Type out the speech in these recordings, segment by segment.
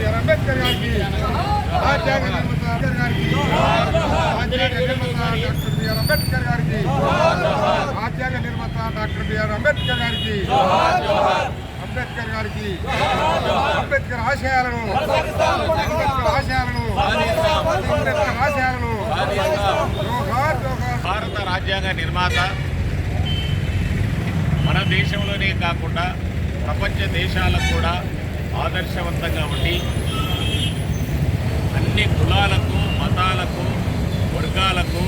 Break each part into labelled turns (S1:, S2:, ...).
S1: BR Ambedkar గారికి రాజ్యాంగ నిర్మాత అంబేద్కర్ గారికి డాక్టర్ బిఆర్ అంబేద్కర్ గారికి రాజ్యాంగ నిర్మాత డాక్టర్ బిఆర్ అంబేద్కర్ గారికి అంబేద్కర్ గారికి అంబేద్కర్ ఆశయాలను అంబేద్కర్ ఆశయాలను అంబేద్కర్ ఆశయాలను
S2: భారత రాజ్యాంగ నిర్మాత మన దేశంలోనే కాకుండా ప్రపంచ దేశాలకు కూడా ఆదర్శవంతంగా ఉండి అన్ని కులాలకు మతాలకు వర్గాలకు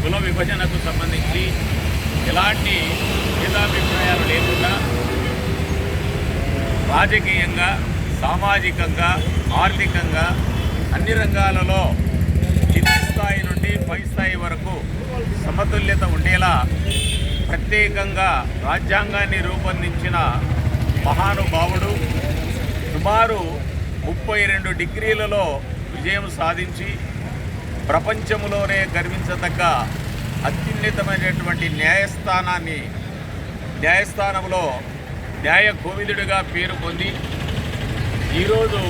S2: కుల విభజనకు సంబంధించి ఎలాంటి భేదాభిప్రాయాలు లేకుండా రాజకీయంగా సామాజికంగా ఆర్థికంగా అన్ని రంగాలలో కింది స్థాయి నుండి పై స్థాయి వరకు సమతుల్యత ఉండేలా ప్రత్యేకంగా రాజ్యాంగాన్ని రూపొందించిన మహానుభావుడు సుమారు ముప్పై రెండు డిగ్రీలలో విజయం సాధించి ప్రపంచంలోనే గర్వించదగ్గ అత్యున్నతమైనటువంటి న్యాయస్థానాన్ని న్యాయస్థానంలో న్యాయ కోవిదుడిగా పేరు పొంది ఈరోజు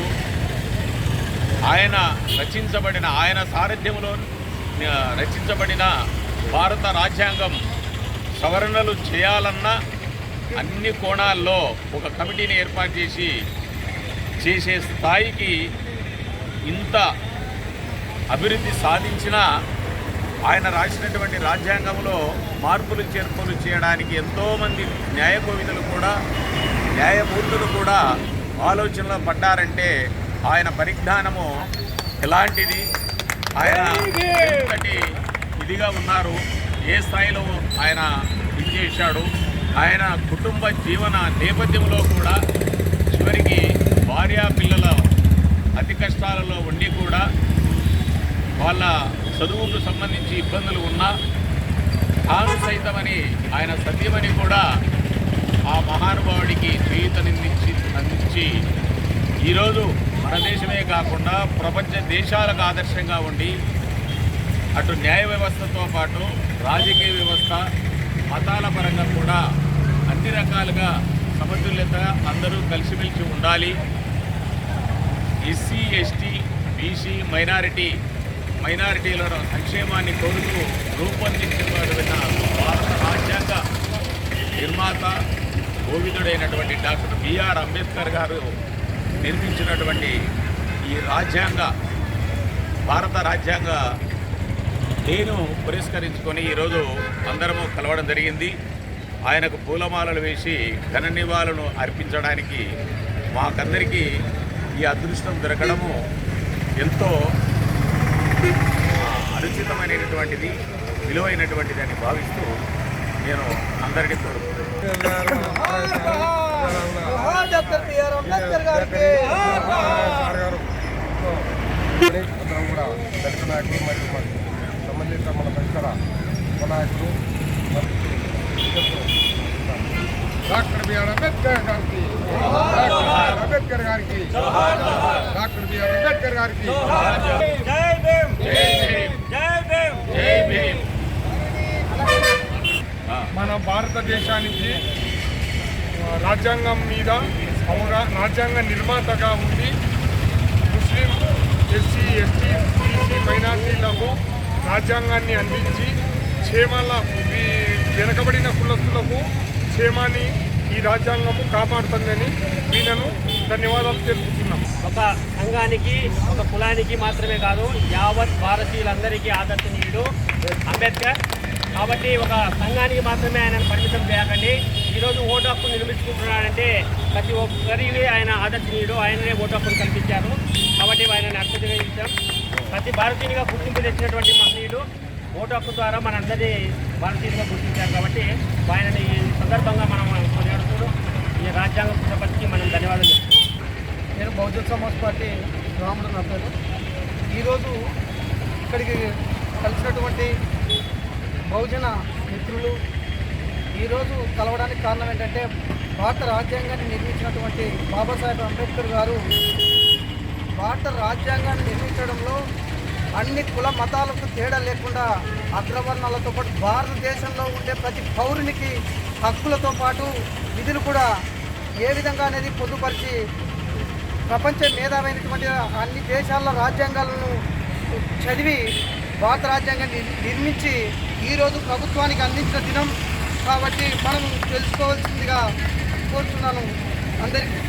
S2: ఆయన రచించబడిన ఆయన సారథ్యంలో రచించబడిన భారత రాజ్యాంగం సవరణలు చేయాలన్న అన్ని కోణాల్లో ఒక కమిటీని ఏర్పాటు చేసి చేసే స్థాయికి ఇంత అభివృద్ధి సాధించినా ఆయన రాసినటువంటి రాజ్యాంగంలో మార్పులు చేర్పులు చేయడానికి ఎంతోమంది న్యాయకోవిదులు కూడా న్యాయమూర్తులు కూడా ఆలోచనలో పడ్డారంటే ఆయన పరిజ్ఞానము ఎలాంటిది? ఆయన ఎంతటి ఇదిగా ఉన్నారు? ఏ స్థాయిలో ఆయన ఇది చేశాడు ఆయన కుటుంబ జీవన నేపథ్యంలో కూడా చదువుకు సంబంధించి ఇబ్బందులు ఉన్నా తాను సైతమని ఆయన సత్యమని కూడా ఆ మహానుభావుడికి జీవితనిందించి అందించి ఈరోజు మన దేశమే కాకుండా ప్రపంచ దేశాలకు ఆదర్శంగా ఉండి అటు న్యాయ వ్యవస్థతో పాటు రాజకీయ వ్యవస్థ మతాల పరంగా కూడా అన్ని రకాలుగా సమతుల్యత అందరూ కలిసిమెలిసి ఉండాలి. ఎస్సీ ఎస్టీ బీసీ మైనారిటీ మైనారిటీల సంక్షేమాన్ని కోరుతూ రూపొందించబడిన భారత రాజ్యాంగ నిర్మాత కోవిదుడైనటువంటి డాక్టర్ బిఆర్ అంబేద్కర్ గారు నిర్మించినటువంటి ఈ రాజ్యాంగ భారత రాజ్యాంగ నేను పురస్కరించుకొని ఈరోజు అందరము కలవడం జరిగింది. ఆయనకు పూలమాలలు వేసి ఘన నివాళులను అర్పించడానికి మాకందరికీ ఈ అదృష్టం దొరకడము ఎంతో అనుచితమైనటువంటిది విలువైనటువంటిది అని భావిస్తూ నేను అందరినీ కోరుకుంటున్నాను
S1: కూడా దళిత నాయకులు మరియు మరి సంబంధిత మన పరిసర ఉప నాయకులు మరియు డాక్టర్ బిఆర్ అంబేద్కర్ గారికి డాక్టర్ బిఆర్ అంబేద్కర్ గారికి డాక్టర్ బిఆర్ అంబేద్కర్ గారికి
S3: జై భీమ్.
S2: జై భీమ్.
S3: జై భీమ్.
S2: జై భీమ్. ఆ,
S1: మన భారతదేశానికి రాజ్యాంగం మీద అవగా రాజ్యాంగ నిర్మాతగా ఉండి ముస్లిం ఎస్సీ ఎస్టీ బీసీ మైనార్టీలకు రాజ్యాంగాన్ని అందించి క్షేమాల వెనకబడిన కులస్తులకు క్షేమాన్ని ఈ రాజ్యాంగము కాపాడుతుందని వీళ్ళను ధన్యవాదాలు తెలుపుతున్నాం.
S4: ఒక సంఘానికి ఒక కులానికి మాత్రమే కాదు యావత్ భారతీయులందరికీ ఆదర్శనీయుడు అంబేద్కర్. కాబట్టి ఒక సంఘానికి మాత్రమే ఆయన పరిమితం చేయకండి. ఈరోజు ఓటు హక్కు నిర్మించుకుంటున్నాడంటే ప్రతి ఒక్కరికి ఆయన ఆదర్శనీయుడు ఆయననే ఓటు హక్కును కల్పించారు. కాబట్టి ఆయనని అత్యధికం ప్రతి భారతీయునిగా గుర్తింపు తెచ్చినటువంటి మహనీయుడు ఓటు హక్కు ద్వారా మనందరినీ భారతీయులుగా గుర్తించారు. కాబట్టి ఆయనని ఈ సందర్భంగా మనం కొనియాడుతూ ఈ రాజ్యాంగ పుస్తపతికి మనం ధన్యవాదాలు చెప్తున్నాం
S3: నేను బహుజన్ సమాజ్ పార్టీ రాముడు నా పేరు. ఈరోజు ఇక్కడికి కలిసినటువంటి బహుజన మిత్రులు ఈరోజు కలవడానికి కారణం ఏంటంటే భారత రాజ్యాంగాన్ని నిర్మించినటువంటి బాబాసాహెబ్ అంబేద్కర్ గారు భారత రాజ్యాంగాన్ని నిర్మించడంలో అన్ని కుల మతాలకు తేడా లేకుండా అగ్రవర్ణాలతో పాటు భారతదేశంలో ఉండే ప్రతి పౌరునికి హక్కులతో పాటు విధులు కూడా ఏ విధంగా అనేది పొందుపరిచి ప్రపంచ మేధావైనటువంటి అన్ని దేశాల రాజ్యాంగాలను చదివి భారత రాజ్యాంగాన్ని నిర్మించి ఈరోజు ప్రభుత్వానికి అందించిన దినం. కాబట్టి మనం తెలుసుకోవాల్సిందిగా కోరుతున్నాను అందరికీ